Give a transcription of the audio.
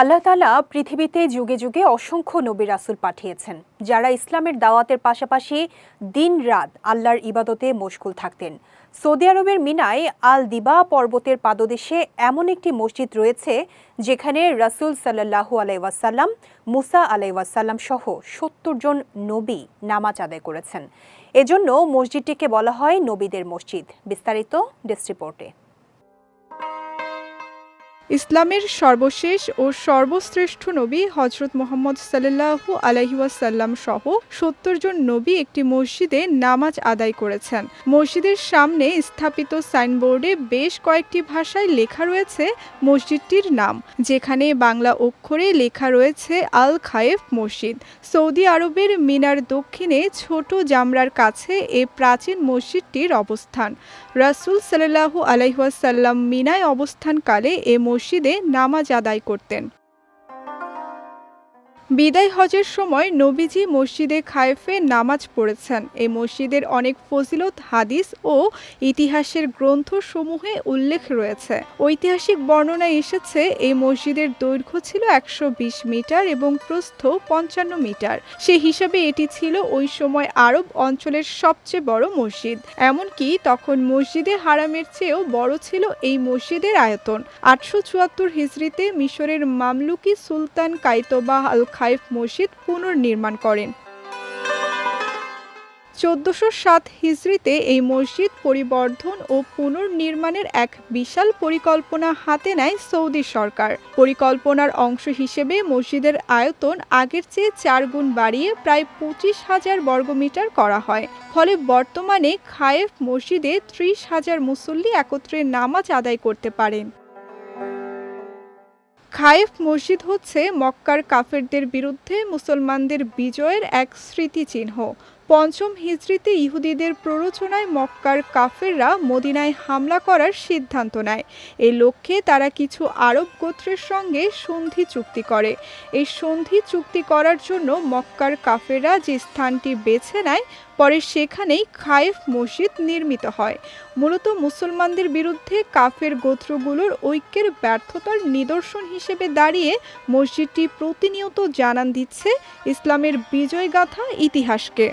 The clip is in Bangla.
আল্লাহ তালা পৃথিবীতে যুগে যুগে অসংখ্য নবী রাসুল পাঠিয়েছেন, যারা ইসলামের দাওয়াতের পাশাপাশি দিন রাত আল্লাহর ইবাদতে মশগুল থাকতেন। সৌদি আরবের মিনায় আল দিবা পর্বতের পাদদেশে এমন একটি মসজিদ রয়েছে, যেখানে রাসূল সাল্লাহু আলাইওয়াসাল্লাম মুসা আলাইওয়াসাল্লাম সহ সত্তর জন নবী নামাজ আদায় করেছেন। এজন্য মসজিদটিকে বলা হয় নবীদের মসজিদ। বিস্তারিত ডেস্ক রিপোর্টে। ইসলামের সর্বশেষ ও সর্বশ্রেষ্ঠ নবী হজরত মোহাম্মদ সাল্লাল্লাহু আলহিউসাল্লাম সহ সত্তর জন নবী একটি মসজিদে নামাজ আদায় করেছেন। মসজিদের সামনে স্থাপিত সাইনবোর্ডে বেশ কয়েকটি ভাষায় লেখা রয়েছে মসজিদটির নাম, যেখানে বাংলা অক্ষরে লেখা রয়েছে আল খায়েফ মসজিদ। সৌদি আরবের মিনার দক্ষিণে ছোট জামরার কাছে এ প্রাচীন মসজিদটির অবস্থান। রাসূল সাল্লাল্লাহু আলাইহাসাল্লাম মিনায় অবস্থানকালে এ মসজিদে নামাজ আদায় করতেন। বিদায় হজের সময় নবীজি মসজিদে খায়েফে নামাজ পড়েছেন। এই মসজিদের অনেক ফজিলত, হাদিস ও ইতিহাসের গ্রন্থসমূহে উল্লেখ রয়েছে। ঐতিহাসিক বর্ণনায় এসেছে, এই মসজিদের দৈর্ঘ্য ছিল একশো বিশ মিটার এবং প্রস্থ পঞ্চান্ন মিটার। সে হিসাবে এটি ছিল ওই সময় আরব অঞ্চলের সবচেয়ে বড় মসজিদ। এমনকি তখন মসজিদে হারামের চেয়েও বড় ছিল এই মসজিদের আয়তন। আটশো চুয়াত্তর হিজড়িতে মিশরের মামলুকি সুলতান কাইতোবা আল খাইফ মসজিদ পুনর্নির্মাণ করেন। চোদ্দশো সাত হিজড়িতে এই মসজিদ পরিবর্ধন ও পুনর্নির্মাণের এক বিশাল পরিকল্পনা হাতে নেয় সৌদি সরকার। পরিকল্পনার অংশ হিসেবে মসজিদের আয়তন আগের চেয়ে চার গুণ বাড়িয়ে প্রায় পঁচিশ হাজার বর্গমিটার করা হয়। ফলে বর্তমানে খায়েফ মসজিদে ত্রিশ হাজার মুসল্লি একত্রে নামাজ আদায় করতে পারেন। খায়েফ মসজিদ হচ্ছে মক্কার কাফেরদের বিরুদ্ধে মুসলমানদের বিজয়ের এক স্মৃতিচিহ্ন। পঞ্চম হিজড়িতে ইহুদিদের প্ররোচনায় মক্কার কাফেররা মদিনায় হামলা করার সিদ্ধান্ত নেয়। এই লক্ষ্যে তারা কিছু আরব গোত্রের সঙ্গে সন্ধি চুক্তি করে। এই সন্ধি চুক্তি করার জন্য মক্কার কাফেররা যে স্থানটি বেছে নেয়, পরে সেখানেই খায়েফ মসজিদ নির্মিত হয়। মূলত মুসলমানদের বিরুদ্ধে কাফের গোত্রগুলোর ঐক্যের ব্যর্থতার নিদর্শন হিসেবে দাঁড়িয়ে মসজিদটি প্রতিনিয়ত জানান দিচ্ছে ইসলামের বিজয়গাথা ইতিহাসকে।